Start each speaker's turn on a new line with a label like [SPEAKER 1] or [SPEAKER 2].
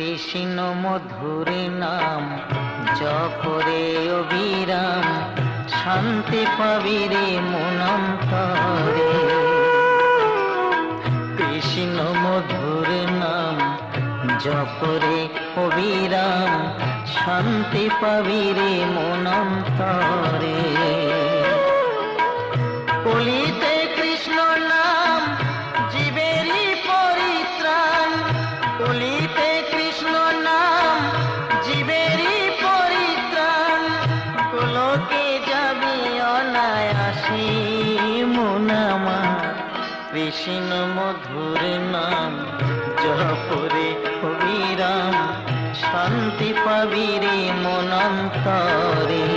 [SPEAKER 1] কৃষ্ণ মধুর নাম জপরে অবিরাম, শান্তি পাবিরে মনন্তরে। কৃষ্ণ মধুর নাম জপরে অবিরাম, শান্তি পাবিরে মনন্তরে। কলিতে অনায়াসী মুনামা কৃষ্ণ মধুর নাম জপরে অবিরাম শান্তি পাবিরে মনন্তরে।